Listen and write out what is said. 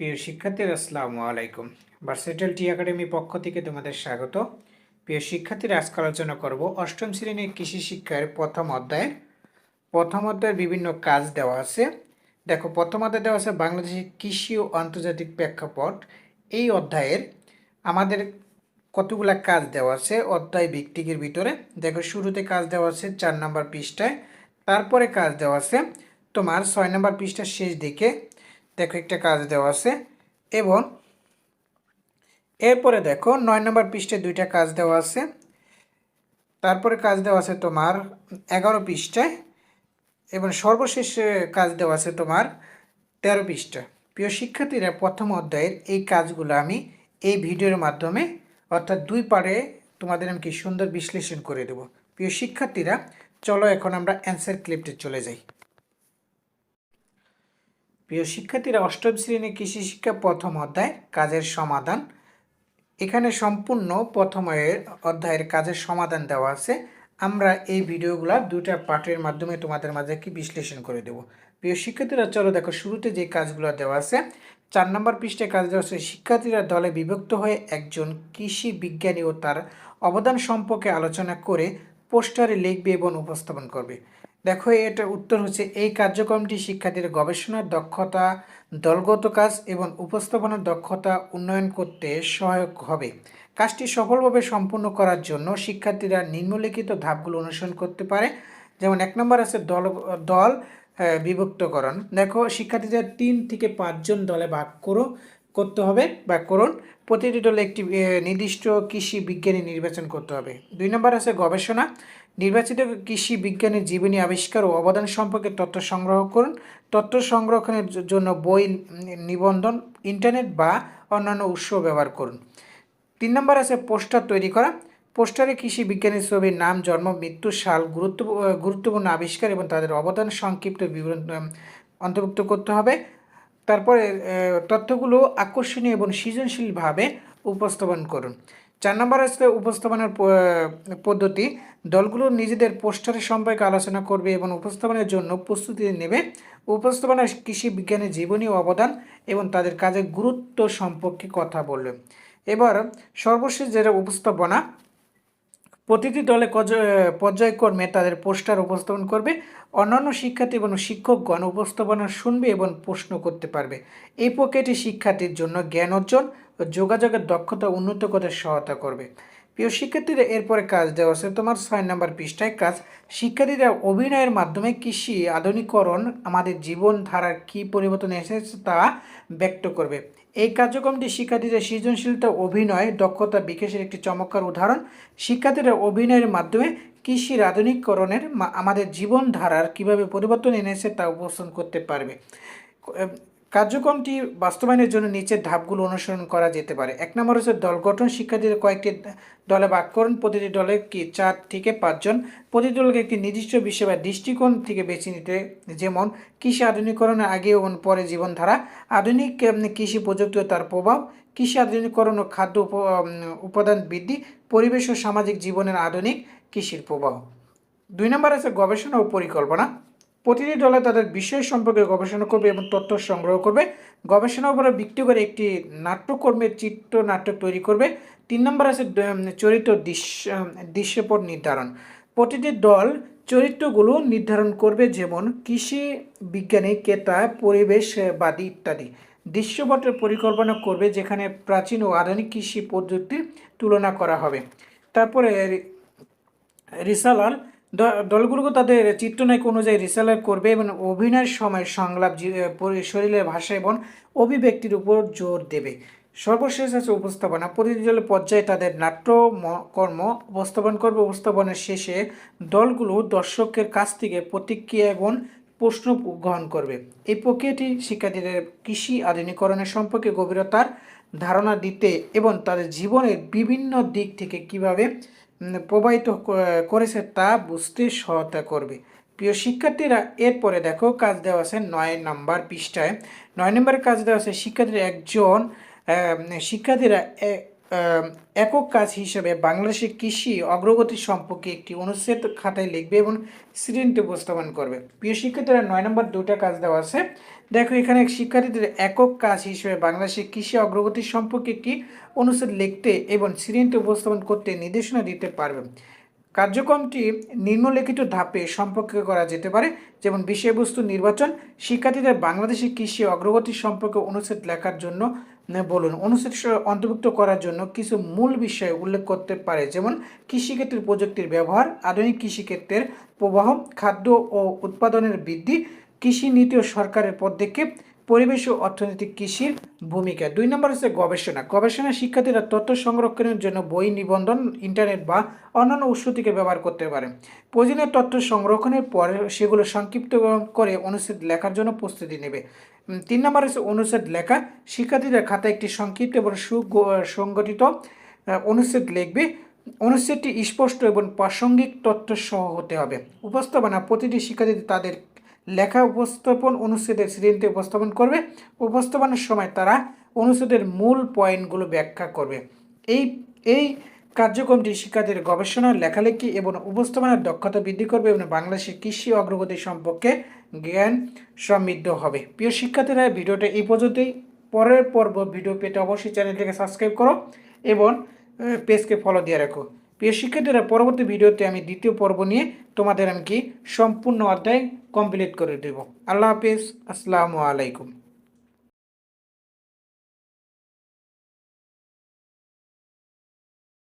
প্রিয় শিক্ষার্থীরা, আসসালামু আলাইকুম। ভার্সেটাল টি একাডেমি পক্ষ থেকে তোমাদের স্বাগত। প্রিয় শিক্ষার্থীরা, আজকে আলোচনা করব অষ্টম শ্রেণির কৃষি শিক্ষার প্রথম অধ্যায়ের। প্রথম অধ্যায়ের বিভিন্ন কাজ দেওয়া আছে। দেখো, প্রথম অধ্যায় দেওয়া আছে বাংলাদেশের কৃষি ও আন্তর্জাতিক প্রেক্ষাপট। এই অধ্যায়ের আমাদের কতগুলা কাজ দেওয়া আছে অধ্যায় ভিত্তিকের ভিতরে। দেখো, শুরুতে কাজ দেওয়া আছে চার নম্বর পৃষ্ঠায়। তারপরে কাজ দেওয়া আছে তোমার ছয় নম্বর পৃষ্ঠার শেষ দিকে। দেখো একটা কাজ দেওয়া আছে। এবং এরপরে দেখো নয় নম্বর পৃষ্ঠে দুইটা কাজ দেওয়া আছে। তারপরে কাজ দেওয়া আছে তোমার এগারো পৃষ্ঠায় এবং সর্বশেষ কাজ দেওয়া আছে তোমার তেরো পৃষ্ঠা। প্রিয় শিক্ষার্থীরা, প্রথম অধ্যায়ের এই কাজগুলো আমি এই ভিডিওর মাধ্যমে অর্থাৎ দুই পারে তোমাদের আমি কি সুন্দর বিশ্লেষণ করে দেব। প্রিয় শিক্ষার্থীরা, চলো এখন আমরা অ্যান্সার ক্লিপটে চলে যাই। প্রিয় শিক্ষার্থীরা, অষ্টম শ্রেণি কৃষি শিক্ষা প্রথম অধ্যায়, কাজের সমাধান। এখানে সম্পূর্ণ প্রথম অধ্যায়ের কাজের সমাধান দেওয়া আছে। আমরা এই ভিডিওগুলো দুটা পার্টের মাধ্যমে তোমাদের মাঝে কি বিশ্লেষণ করে দেব। প্রিয় শিক্ষার্থীরা, চলো দেখো, শুরুতে যে কাজগুলো দেওয়া আছে। চার নম্বর পৃষ্ঠে কাজ দেওয়া আছে, শিক্ষার্থীরা দলে বিভক্ত হয়ে একজন কৃষি বিজ্ঞানী ও তার অবদান সম্পর্কে আলোচনা করে পোস্টারে লিখবে এবং উপস্থাপন করবে। দেখো এটা উত্তর হচ্ছে, এই কার্যক্রমটি শিক্ষার্থীদের গবেষণার দক্ষতা, দলগত কাজ এবং উপস্থাপনার দক্ষতা উন্নয়ন করতে সহায়ক হবে। কাজটি সফলভাবে সম্পূর্ণ করার জন্য শিক্ষার্থীরা নিম্নলিখিত ধাপগুলো অনুসরণ করতে পারে। যেমন, এক নম্বর আছে দল দল বিভক্তকরণ। দেখো, শিক্ষার্থীদের তিন থেকে পাঁচজন দলে ভাগ করো। করতে হবে বা করুন। প্রতিটি দলে একটি নির্দিষ্ট কৃষি বিজ্ঞানী নির্বাচন করতে হবে। দুই নম্বর আছে গবেষণা। নির্বাচিত কৃষি বিজ্ঞানের জীবনী আবিষ্কার ও অবদান সম্পর্কে তথ্য সংগ্রহ করুন। তথ্য সংরক্ষণের জন্য বই নিবন্ধন, ইন্টারনেট বা অন্যান্য উৎস ব্যবহার করুন। তিন নম্বর আছে পোস্টার তৈরি করা। পোস্টারে কৃষি বিজ্ঞানী ছবির নাম, জন্ম, মৃত্যু, সাল, গুরুত্ব, গুরুত্বপূর্ণ আবিষ্কার এবং তাদের অবদান সংক্ষিপ্ত বিবরণ অন্তর্ভুক্ত করতে হবে। তারপরে তথ্যগুলো আকর্ষণীয় এবং সৃজনশীলভাবে উপস্থাপন করুন। চার নম্বর আছে উপস্থাপনার পদ্ধতি। দলগুলো নিজেদের পোস্টারের সম্পর্কে আলোচনা করবে এবং উপস্থাপনের জন্য প্রস্তুতি নেবে। উপস্থাপনার কৃষি বিজ্ঞানের জীবনী অবদান এবং তাদের কাজের গুরুত্ব সম্পর্কে কথা বলবে। এবার সর্বশেষ যেটা উপস্থাপনা প্রতিটি দলে পর্যায়ক্রমে তাদের পোস্টার উপস্থাপন করবে। অন্যান্য শিক্ষার্থী এবং শিক্ষকগণ উপস্থাপনা শুনবে এবং প্রশ্ন করতে পারবে। এই প্রক্রিয়াটি শিক্ষার্থীর জন্য জ্ঞান অর্জন ও যোগাযোগের দক্ষতা উন্নত করতে সহায়তা করবে। প্রিয় শিক্ষার্থীরা, এরপরে কাজ দেওয়া আছে। তোমার ছয় নম্বর পৃষ্ঠায় কাজ, শিক্ষার্থীরা অভিনয়ের মাধ্যমে কৃষি আধুনিকরণ, আমাদের জীবনধারার কী পরিবর্তন এসেছে তা ব্যক্ত করবে। এই কার্যক্রমটি শিক্ষার্থীদের সৃজনশীলতা, অভিনয়, দক্ষতা বিকাশের একটি চমৎকার উদাহরণ। শিক্ষার্থীরা অভিনয়ের মাধ্যমে কৃষির আধুনিককরণের আমাদের জীবনধারার কীভাবে পরিবর্তন এনেছে তা উপস্থান করতে পারবে। কার্যক্রমটি বাস্তবায়নের জন্য নিচের ধাপগুলো অনুসরণ করা যেতে পারে। এক নম্বর হচ্ছে দল গঠন। শিক্ষার্থীদের কয়েকটি দলে ভাগ করুন। প্রতিটি দলে কি চার থেকে পাঁচজন প্রতিটি দলকে একটি নির্দিষ্ট বিষয় বা দৃষ্টিকোণ থেকে বেছে নিতে, যেমন কৃষি আধুনিকরণের আগে এবং পরে জীবনধারা, আধুনিক কৃষি প্রযুক্তি তার প্রভাব, কৃষি আধুনিকরণ ও খাদ্য উপ- উপাদান বৃদ্ধি, পরিবেশ ও সামাজিক জীবনের আধুনিক কৃষির প্রভাব দুই নম্বর আছে গবেষণা ও পরিকল্পনা। প্রতিটি দলে তাদের বিষয় সম্পর্কে গবেষণা করবে এবং তথ্য সংগ্রহ করবে। গবেষণার উপরে ভিত্তি করে একটি নাট্যকর্মের চিত্র চিত্রনাট্য তৈরি করবে। তিন নম্বর আছে চরিত্র দৃশ্য দৃশ্যপট নির্ধারণ। প্রতিটি দল চরিত্রগুলো নির্ধারণ করবে যেমন কৃষি, বিজ্ঞানী, ক্রেতা, পরিবেশবাদী ইত্যাদি। দৃশ্যপটের পরিকল্পনা করবে যেখানে প্রাচীন ও আধুনিক কৃষি পদ্ধতির তুলনা করা হবে। তারপরে রিসালার দলগুলোকে তাদের চিত্রনায়ক অনুযায়ী রিসালার করবে এবং অভিনয়ের সময় সংলাপ শরীরের ভাষা এবং অভিব্যক্তির উপর জোর দেবে। সর্বশেষ আছে উপস্থাপনা। প্রতিটি পর্যায়ে তাদের নাট্য কর্ম উপস্থাপন করবে। উপস্থাপনের শেষে দলগুলো দর্শকের কাছ থেকে প্রতিক্রিয়া এবং প্রশ্ন গ্রহণ করবে। এই প্রক্রিয়াটি শিক্ষার্থীদের কৃষি আধুনিকরণের সম্পর্কে গভীরতার ধারণা দিতে এবং তাদের জীবনের বিভিন্ন দিক থেকে কীভাবে প্রবাহিত করেছে তা বুঝতে সহায়তা করবে। প্রিয় শিক্ষার্থীরা, এরপরে দেখো, কাজ দেওয়া আছে নয় নাম্বার পৃষ্ঠায়। নয় নম্বরের কাজ দেওয়া আছে শিক্ষার্থীরা একজন শিক্ষার্থীরা একক কাজ হিসেবে বাংলাদেশের কৃষি অগ্রগতি সম্পর্কে একটি অনুচ্ছেদ খাতায় লিখবে এবং শ্রেণীতে উপস্থাপন করবে। প্রিয় শিক্ষার্থীরা, নয় নম্বর দুটা কাজ দেওয়া আছে। দেখো, এখানে শিক্ষার্থীদের একক কাজ হিসেবে বাংলাদেশের কৃষি অগ্রগতি সম্পর্কে একটি অনুচ্ছেদ লিখতে এবং শ্রেণীতে উপস্থাপন করতে নির্দেশনা দিতে পারবে। কার্যক্রমটি নিম্নলিখিত ধাপে সম্পর্কে করা যেতে পারে, যেমন বিষয়বস্তু নির্বাচন, শিক্ষার্থীদের বাংলাদেশের কৃষি অগ্রগতি সম্পর্কে অনুচ্ছেদ লেখার জন্য বলুন। অনুচ্ছেদ অন্তর্ভুক্ত করার জন্য কিছু মূল বিষয় উল্লেখ করতে পারে, যেমন কৃষিক্ষেত্রের প্রযুক্তির ব্যবহার, আধুনিক কৃষিক্ষেত্রের প্রবাহ, খাদ্য ও উৎপাদনের বৃদ্ধি, কৃষি নীতি ও সরকারের পদক্ষেপ, পরিবেশ ও অর্থনৈতিক কৃষির ভূমিকা। দুই নম্বর হচ্ছে গবেষণা। গবেষণা শিক্ষার্থীরা তথ্য সংরক্ষণের জন্য বই নিবন্ধন, ইন্টারনেট বা অন্যান্য উৎস থেকে ব্যবহার করতে পারে। প্রয়োজনীয় তথ্য সংরক্ষণের পরে সেগুলো সংক্ষিপ্ত করে অনুচ্ছেদ লেখার জন্য প্রস্তুতি নেবে। তিন নম্বর হচ্ছে অনুচ্ছেদ লেখা। শিক্ষার্থীদের খাতায় একটি সংক্ষিপ্ত এবং সুসংগঠিত অনুচ্ছেদ লিখবে। অনুচ্ছেদটি স্পষ্ট এবং প্রাসঙ্গিক তথ্য সহ হতে হবে। উপস্থাপনা, প্রতিটি শিক্ষার্থী তাদের লেখা উপস্থাপন অনুচ্ছেদের শ্রেণীতে উপস্থাপন করবে। উপস্থাপনের সময় তারা অনুচ্ছেদের মূল পয়েন্টগুলো ব্যাখ্যা করবে। এই এই কার্যক্রমটি শিক্ষার্থীদের গবেষণা লেখালেখি এবং উপস্থাপনার দক্ষতা বৃদ্ধি করবে এবং বাংলাদেশের কৃষি অগ্রগতি সম্পর্কে জ্ঞান সমৃদ্ধ হবে। প্রিয় শিক্ষার্থীরা, ভিডিওটা এই পর্যন্তই। পরের পর্ব ভিডিও পেতে অবশ্যই চ্যানেলটিকে সাবস্ক্রাইব করো এবং পেজকে ফলো দিয়ে রাখো। প্রিয় শিক্ষার্থীরা, পরবর্তী ভিডিওতে আমি দ্বিতীয় পর্ব নিয়ে তোমাদের আমি কি সম্পূর্ণ অধ্যায় কমপ্লিট করে দেব। আল্লাহ হাফিজ। আসসালামু আলাইকুম।